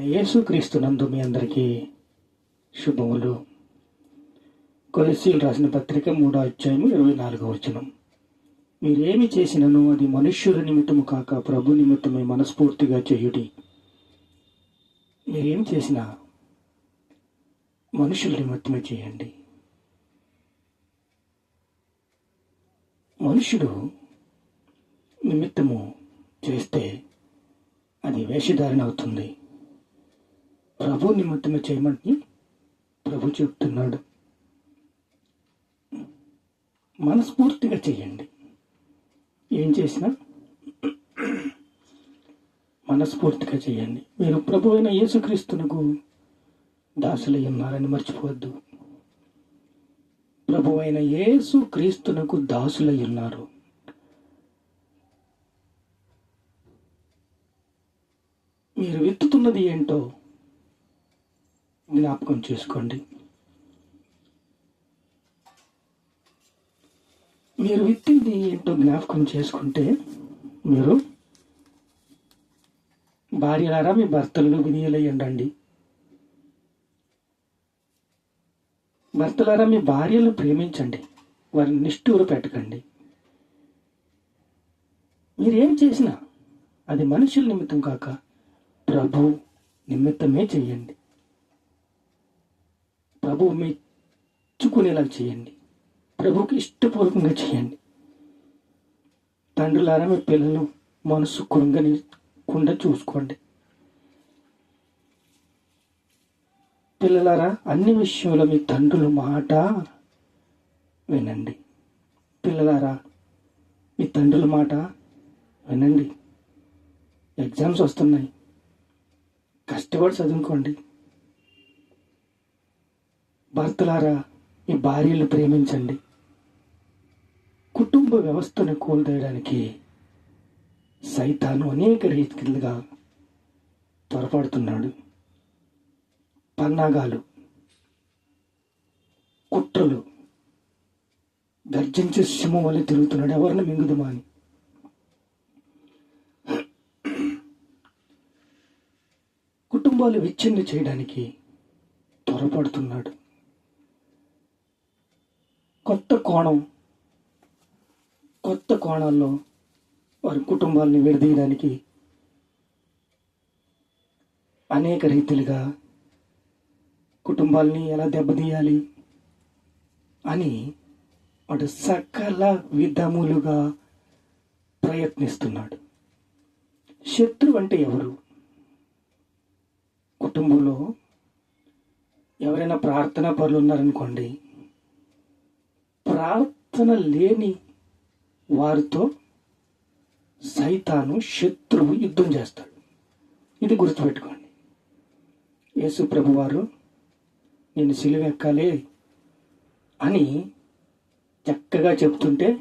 యేసుక్రీస్తునందు మీ అందరికీ శుభములు. కొలసీలు రాసిన పత్రిక మూడో అధ్యాయము ఇరవై నాలుగో వచనం. మీరేమి చేసినను అది మనుష్యుల నిమిత్తము కాక ప్రభు నిమిత్తమే మనస్ఫూర్తిగా చేయుడి. మీరేం చేసినా మనుషుల నిమిత్తమే చేయండి. మనుషుడు నిమిత్తము చేస్తే అది వేషధారణ అవుతుంది. ప్రభు నిమిత్తమే చేయమని ప్రభు చెప్తున్నాడు. మనస్ఫూర్తిగా చేయండి. ఏం చేసినా మనస్ఫూర్తిగా చేయండి. మీరు ప్రభు అయిన యేసుక్రీస్తునకు దాసులై ఉన్నారని మర్చిపోవద్దు. ప్రభు అయిన యేసు క్రీస్తునకు దాసులై ఉన్నారు. మీరు విత్తుతున్నది ఏంటో జ్ఞాపకం చేసుకోండి. మీరు విత్తింది ఏంటో జ్ఞాపకం చేసుకుంటే మీరు భార్యలారా మీ భర్తలను వినియలయ్యండి భర్తలారా మీ భార్యలను ప్రేమించండి. వారిని నిష్ఠూరు పెట్టకండి. మీరేం చేసినా అది మనుషుల నిమిత్తం కాక ప్రభు నిమిత్తమే చేయండి. ప్రభు మెచ్చుకునేలా చేయండి. ప్రభుకి ఇష్టపూర్వకంగా చేయండి. తండ్రులారా మీ పిల్లలు మనసు కృంగనికుండా చూసుకోండి. పిల్లలారా అన్ని విషయంలో మీ తండ్రుల మాట వినండి. పిల్లలారా మీ తండ్రుల మాట వినండి. ఎగ్జామ్స్ వస్తున్నాయి. కష్టపడి చదువుకోండి. భర్తలారా మీ భార్యలు ప్రేమించండి. కుటుంబ వ్యవస్థను కోల్దేయడానికి సైతాను అనేక రీతిలుగా త్వరపడుతున్నాడు. పన్నాగాలు కుట్రలు గర్జించే సింహం వల్ల తిరుగుతున్నాడు. ఎవరిని మింగుదమా అని కుటుంబాలు విచ్ఛిన్న చేయడానికి త్వరపడుతున్నాడు. కొత్త కోణం కొత్త కోణాల్లో వారి కుటుంబాలని విడదీయడానికి అనేక రీతిలుగా కుటుంబాలని ఎలా దెబ్బతీయాలి అని వాడు సకల విధములుగా ప్రయత్నిస్తున్నాడు. శత్రువు అంటే ఎవరు? కుటుంబంలో ఎవరైనా ప్రార్థనా పనులు ఉన్నారనుకోండి ప్రార్థన లేని వారితో సైతాను శత్రువు యుద్ధం చేస్తాడు. ఇది గుర్తుపెట్టుకోండి. యేసు ప్రభువారు నేను సిలువెక్కాలి అని చక్కగా చెప్తుంటే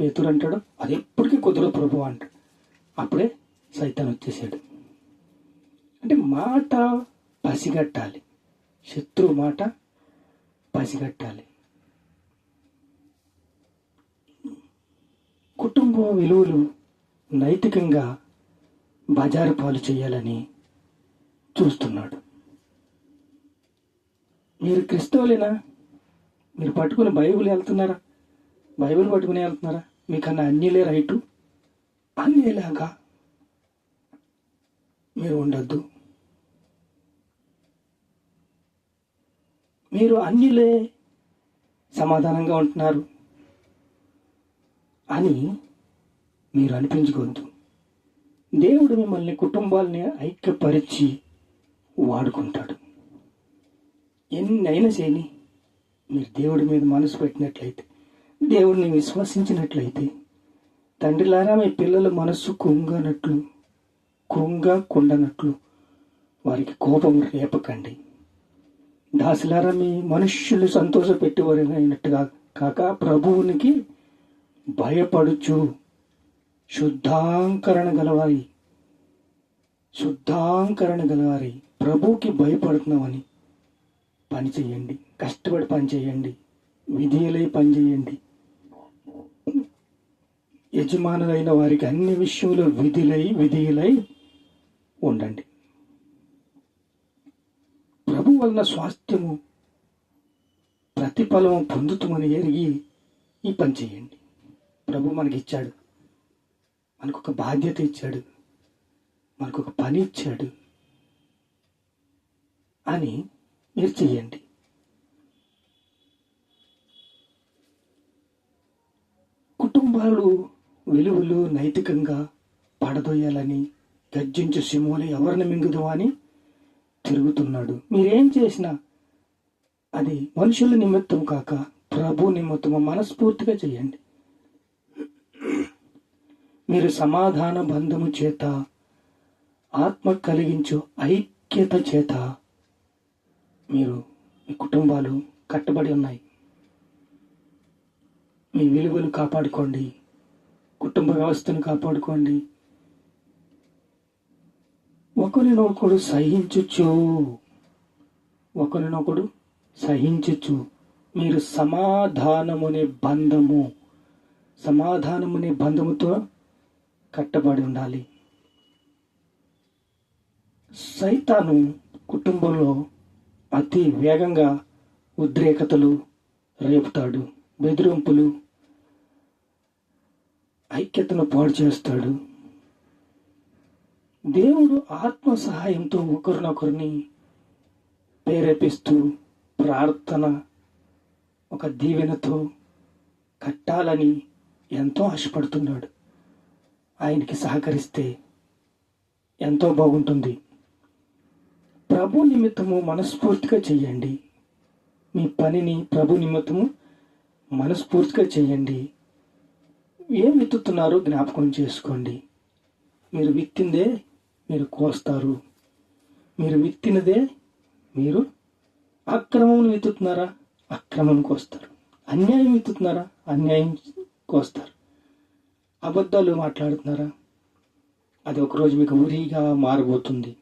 పేతురు అంటాడు అది ఎప్పటికీ కుదరదు ప్రభు అంటాడు. అప్పుడే సైతాన్ వచ్చేసాడు. అంటే మాట పసిగట్టాలి. శత్రువు మాట పసిగట్టాలి. కుటుంబ విలువలు నైతికంగా బజారు పాలు చేయాలని చూస్తున్నాడు. మీరు క్రిస్తవులేనా? మీరు పట్టుకుని బైబిల్ వెళ్తున్నారా? బైబిల్ పట్టుకుని వెళ్తున్నారా? మీకన్నా అన్నిలే రైటు? అన్నిలాగా మీరు ఉండద్దు. మీరు అన్యులే సమాధానంగా ఉంటున్నారు. అని మీరు అనిపించుకోవద్దు. దేవుడు మిమ్మల్ని కుటుంబాలని ఐక్యపరిచి వాడుకుంటాడు. ఎన్నైనా చేయని మీరు దేవుడి మీద మనసు పెట్టినట్లయితే దేవుడిని విశ్వసించినట్లయితే తండ్రిలారా మీ పిల్లల మనస్సు కుంగనట్లు కుంగ కుండనట్లు వారికి కోపం రేపకండి. దాసులారా మీ మనుష్యులు సంతోషపెట్టేవారైనట్టుగా కాక ప్రభువునికి భయపడుచు. శుద్ధాంకరణ గలవారి. శుద్ధాంకరణ గలవారి. ప్రభుకి భయపడుతున్నామని. పని చేయండి కష్టపడి పని చేయండి విధిలై పని చేయండి యజమానులైన వారికి అన్ని విషయంలో విధులై విధిలై ఉండండి. ప్రభు వలన స్వాస్థ్యము ప్రతిఫలము పొందుతామని ఎరిగి ఈ పని చేయండి ప్రభు మనకి ఇచ్చాడు మనకు ఒక బాధ్యత ఇచ్చాడు. మనకు ఒక పని ఇచ్చాడు. అని మీరు చెయ్యండి. కుటుంబాలు విలువలు నైతికంగా పడదోయాలని గర్జించు సిమోలు ఎవరిని మింగుదు అని తిరుగుతున్నాడు. మీరేం చేసినా అది మనుషుల నిమిత్తం కాక ప్రభు నిమిత్తము మనస్ఫూర్తిగా చేయండి మీరు సమాధాన బంధము చేత ఆత్మ కలిగించు ఐక్యత చేత మీరు మీ కుటుంబాలు కట్టబడి ఉన్నాయి. మీ విలువలు కాపాడుకోండి. కుటుంబ వ్యవస్థను కాపాడుకోండి. ఒకరినొకడు సహించచ్చు ఒకరినొకడు సహించచ్చు మీరు సమాధానమునే బంధము. సమాధానమునే బంధముతో కట్టబడి ఉండాలి. సైతాను కుటుంబంలో అతి వేగంగా ఉద్రేకతలు రేపుతాడు బెదిరింపులు ఐక్యతను పాడు చేస్తాడు. దేవుడు ఆత్మ సహాయంతో ఒకరినొకరిని ప్రేరేపిస్తూ ప్రార్థన ఒక దీవెనతో కట్టాలని ఎంతో ఆశపడుతున్నాడు. ఆయనకి సహకరిస్తే ఎంతో బాగుంటుంది. ప్రభు నిమిత్తము మనస్ఫూర్తిగా చేయండి. మీ పనిని ప్రభు నిమిత్తము మనస్ఫూర్తిగా చేయండి. ఏం విత్తుతున్నారో జ్ఞాపకం చేసుకోండి. మీరు విత్తిందే మీరు కోస్తారు. మీరు విత్తినదే మీరు అక్రమం విత్తుతున్నారా అక్రమం కోస్తారు. అన్యాయం విత్తుతున్నారా అన్యాయం కోస్తారు. అబద్ధాలు మాట్లాడుతున్నారా? అది ఒకరోజు మీకు ఉరిగా మారబోతుంది.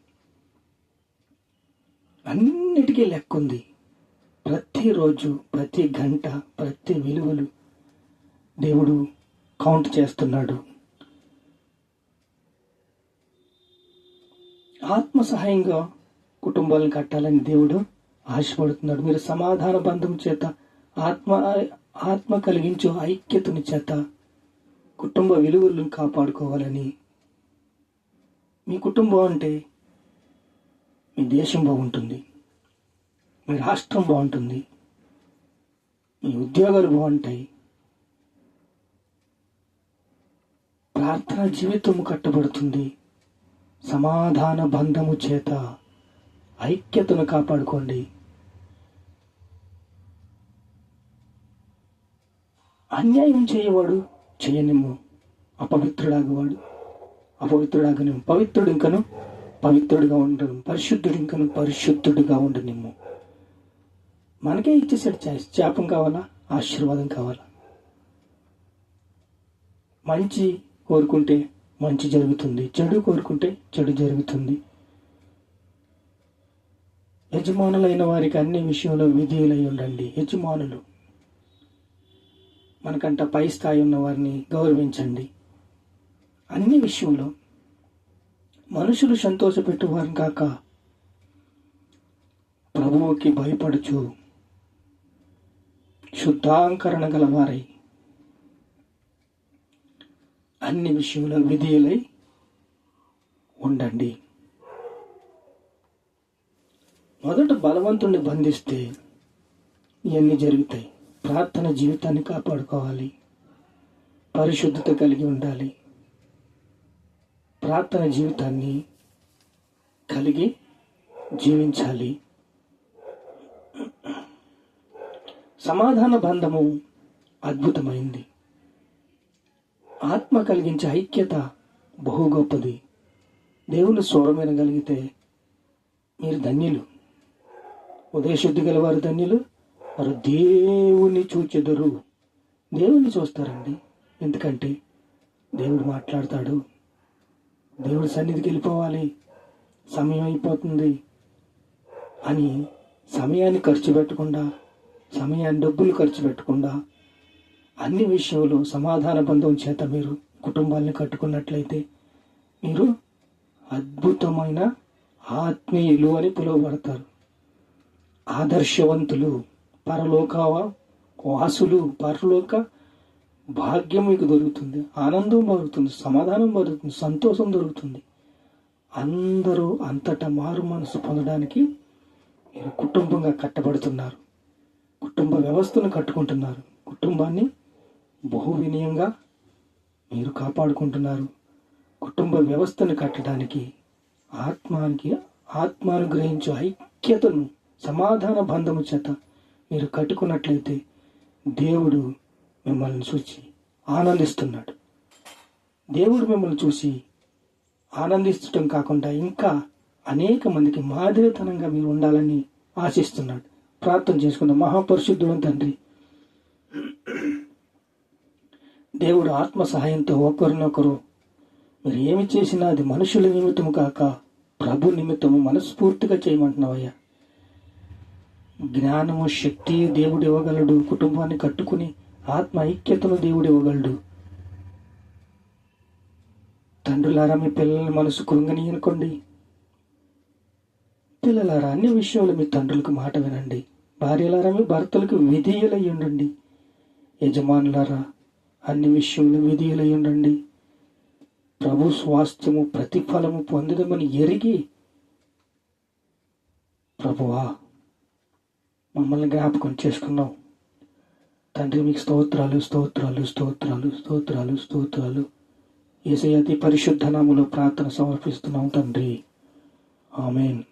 అన్నిటికీ లెక్క ఉంది ప్రతిరోజు ప్రతి గంట ప్రతి విలువలు దేవుడు కౌంట్ చేస్తున్నాడు. ఆత్మ సహాయంగా కుటుంబాలను కట్టాలని దేవుడు ఆశపడుతున్నాడు. మీరు సమాధాన బంధం చేత ఆత్మ ఆత్మ కలిగించు ఐక్యతని చేత కుటుంబ విలువలను కాపాడుకోవాలని. మీ కుటుంబం అంటే మీ దేశం బాగుంటుంది. మీ రాష్ట్రం బాగుంటుంది. మీ ఉద్యోగాలు బాగుంటాయి. ప్రార్థన జీవితము కట్టబడుతుంది. సమాధాన బంధము చేత ఐక్యతను కాపాడుకోండి. అన్యాయం చేయవాడు చేయనిమ్ము. అపవిత్రుడాగవాడు. అపవిత్రుడాగని పవిత్రుడు ఇంకను పవిత్రుడిగా ఉండను పరిశుద్ధుడు ఇంకను పరిశుద్ధుడిగా ఉండనిమ్ము. మనకే ఇచ్చేసాడు చాయిస్ శాపం కావాలా? ఆశీర్వాదం కావాలా? మంచి కోరుకుంటే మంచి జరుగుతుంది. చెడు కోరుకుంటే చెడు జరుగుతుంది. యజమానులైన వారికి అన్ని విషయంలో విధేయులై ఉండండి. యజమానులు. మనకంట పై స్థాయి ఉన్న వారిని గౌరవించండి. అన్ని విషయంలో మనుషులు సంతోషపెట్టు వారిని కాక ప్రభువుకి భయపడుచు శుద్ధాంకరణ గలవారై అన్ని విషయంలో విధేయులై ఉండండి. మొదట బలవంతుణ్ణి బంధిస్తే ఇవన్నీ జరుగుతాయి. ప్రార్థన జీవితాన్ని కాపాడుకోవాలి. పరిశుద్ధత కలిగి ఉండాలి. ప్రార్థన జీవితాన్ని కలిగి జీవించాలి. సమాధాన బంధము అద్భుతమైంది. ఆత్మ కలిగించే ఐక్యత బహు గొప్పది. దేవుని స్వరం వినగలిగితే మీరు ధన్యులు. ఉదయశుద్ధి గలవారు ధన్యులు. వారు దేవుని చూచెదరు. దేవుని చూస్తారండి. ఎందుకంటే దేవుడు మాట్లాడతాడు. దేవుడి సన్నిధికి వెళ్ళిపోవాలి. సమయం అయిపోతుంది అని సమయాన్ని ఖర్చు పెట్టకుండా సమయాన్ని డబ్బులు ఖర్చు పెట్టకుండా అన్ని విషయంలో సమాధాన బంధం చేత మీరు కుటుంబాన్ని కట్టుకున్నట్లయితే మీరు అద్భుతమైన ఆత్మీయులు అని పిలువబడతారు. ఆదర్శవంతులు. పరలోక వాసులు పరలోక భాగ్యం మీకు దొరుకుతుంది. ఆనందం దొరుకుతుంది. సమాధానం దొరుకుతుంది. సంతోషం దొరుకుతుంది. అందరూ అంతటా మారు మనసు పొందడానికి మీరు కుటుంబంగా కట్టబడుతున్నారు. కుటుంబ వ్యవస్థను కట్టుకుంటున్నారు. కుటుంబాన్ని బహు వినయంగా మీరు కాపాడుకుంటున్నారు. కుటుంబ వ్యవస్థను కట్టడానికి ఆత్మానికి ఆత్మానుగ్రహించు ఐక్యతను సమాధాన బంధము చేత మీరు కట్టుకున్నట్లయితే దేవుడు మిమ్మల్ని చూసి ఆనందిస్తున్నాడు. దేవుడు మిమ్మల్ని చూసి ఆనందించటం కాకుండా ఇంకా అనేక మందికి మాదిరితనంగా మీరు ఉండాలని ఆశిస్తున్నాడు. ప్రార్థన చేసుకున్న మహాపరిశుద్ధుడు తండ్రి దేవుడు ఆత్మ సహాయంతో ఒకరినొకరు మీరు ఏమి చేసినా అది మనుషుల నిమిత్తము కాక ప్రభు నిమిత్తము మనస్ఫూర్తిగా చేయమంటున్నావయ్యా. జ్ఞానము శక్తి దేవుడు ఇవ్వగలడు కుటుంబాన్ని కట్టుకుని ఆత్మ ఐక్యతను దేవుడు ఇవ్వగలడు తండ్రులారా మీ పిల్లల మనసు కృంగనీయనుకోండి పిల్లలారా అన్ని విషయంలో మీ తండ్రులకు మాట వినండి. భార్యలారా మీ భర్తలకు విధేయులై ఉండండి. యజమానులారా అన్ని విషయంలో విధేయులై ఉండండి. ప్రభు స్వాస్థ్యము ప్రతిఫలము పొందదమని ఎరిగి ప్రభువా మమ్మల్ని జ్ఞాపకం చేసుకున్నాం తండ్రి మీకు స్తోత్రాలు స్తోత్రాలు స్తోత్రాలు స్తోత్రాలు స్తోత్రాలు. ఏసయ్య అతి పరిశుద్ధ నామలో ప్రార్థన సమర్పిస్తున్నాం తండ్రి. ఆమెన్.